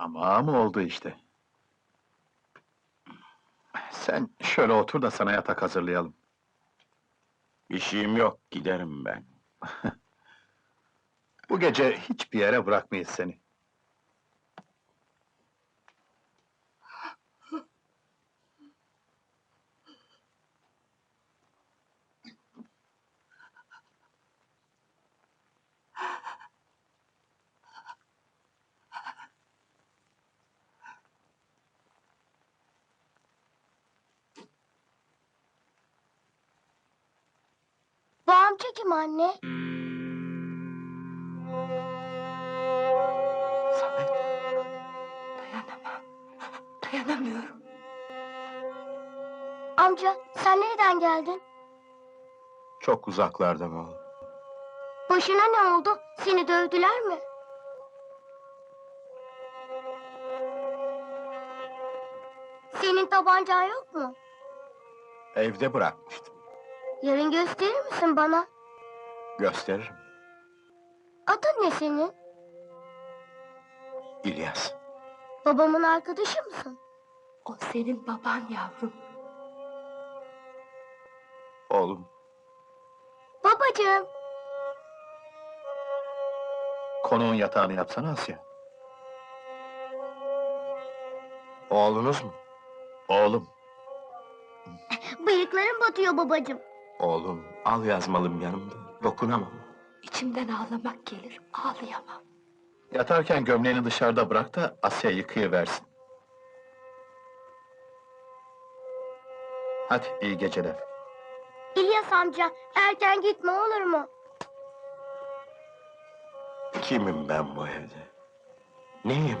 Tamam oldu işte. Sen şöyle otur da sana yatak hazırlayalım. Bir şeyim yok, giderim ben. Bu gece hiçbir yere bırakmayız seni. Bu amca kim anne? Samet. Dayanamam. Dayanamıyorum. Amca sen nereden geldin? Çok uzaklardan oğlum. Başına ne oldu? Seni dövdüler mi? Senin tabancan yok mu? Evde bırakmıştım. Yarın gösterir misin bana? Gösteririm. Adın ne senin? İlyas. Babamın arkadaşı mısın? O senin baban yavrum. Oğlum, Babacığım. Konuğun yatağını yapsana Asya. oğlunuz mu? Oğlum, Bıyıklarım batıyor babacığım. Oğlum, al yazmalım yanımda. Dokunamam. İçimden ağlamak gelir. Ağlayamam. yatarken gömleğini dışarıda bırak da Asya yıkayıversin. Hadi iyi geceler. İlyas amca erken gitme olur mu? Kimim ben bu evde? Neyim?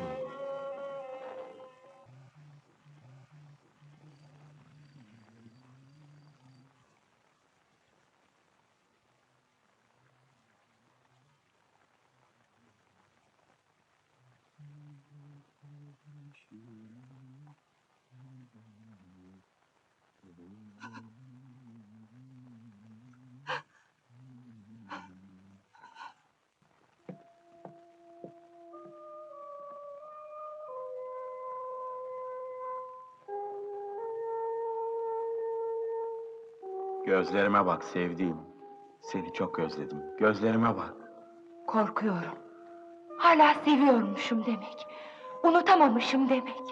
Gözlerime bak sevdiğim. Seni çok özledim. Gözlerime bak. Korkuyorum. Hala seviyormuşum demek. Unutamamışım demek.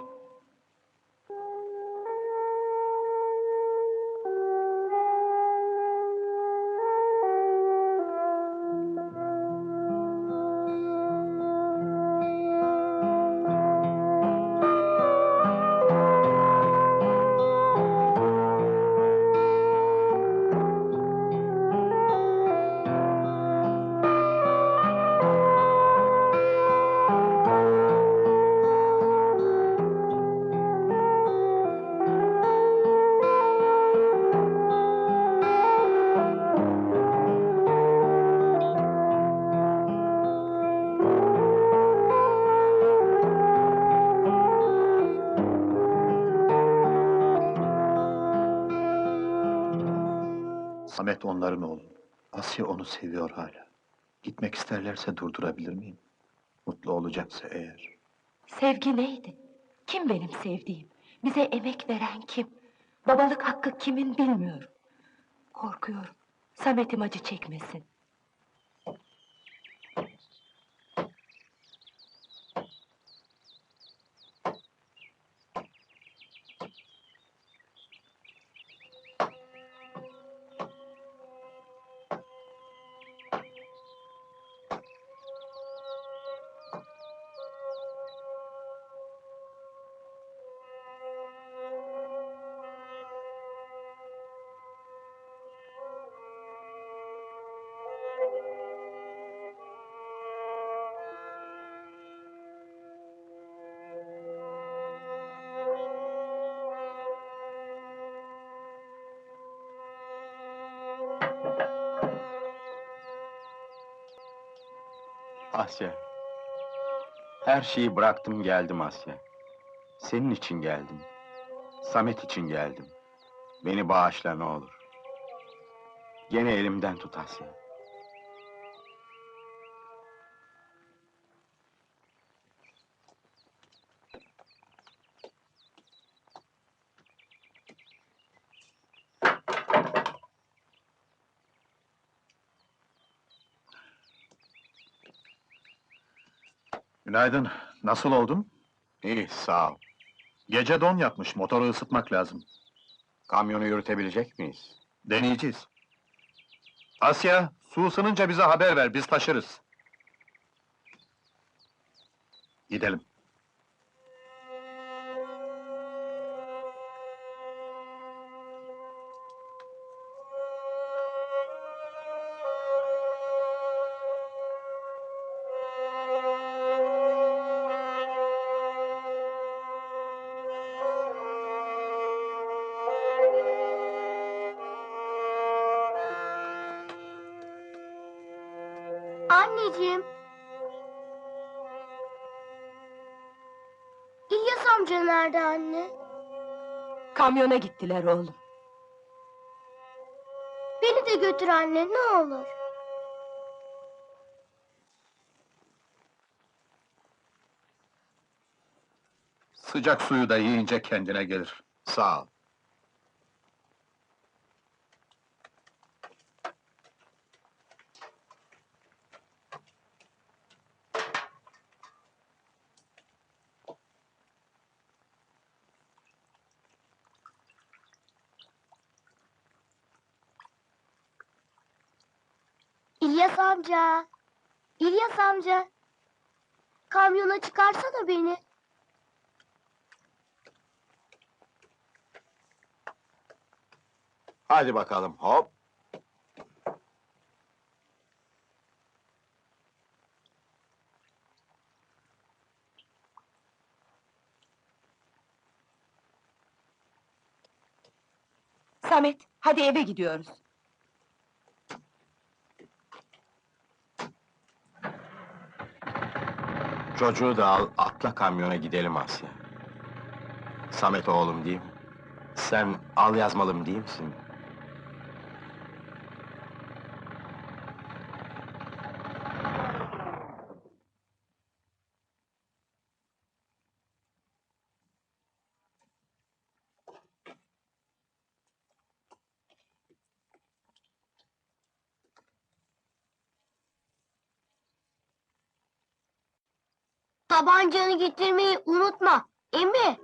Samet onların oğlu. Asya onu seviyor hala. Gitmek isterlerse durdurabilir miyim? Mutlu olacaksa eğer. Sevgi neydi? Kim benim sevdiğim? Bize emek veren kim? Babalık hakkı kimin bilmiyorum. Korkuyorum. Samet'im acı çekmesin. Asya. Her şeyi bıraktım geldim Asya. Senin için geldim. Samet için geldim. Beni bağışla ne olur. Gene elimden tut Asya. Günaydın. Nasıl oldun? İyi, sağ ol. Gece don yapmış. Motoru ısıtmak lazım. Kamyonu yürütebilecek miyiz? Deneyeceğiz. Asya, su ısınınca bize haber ver. Biz taşırız. Gidelim. Anneciğim. İlyas amca nerede anne? Kamyona gittiler oğlum. Beni de götür anne ne olur. Sıcak suyu da yiyince kendine gelir. Sağ ol. İlyas amca. İlyas amca. Kamyona çıkarsana beni. Hadi bakalım, hop. Samet, hadi eve gidiyoruz. Çocuğu da al, atla kamyona gidelim Asya. Samet oğlum mi? Sen al yazmalım değil misin? Tabancanı getirmeyi unutma. Emi.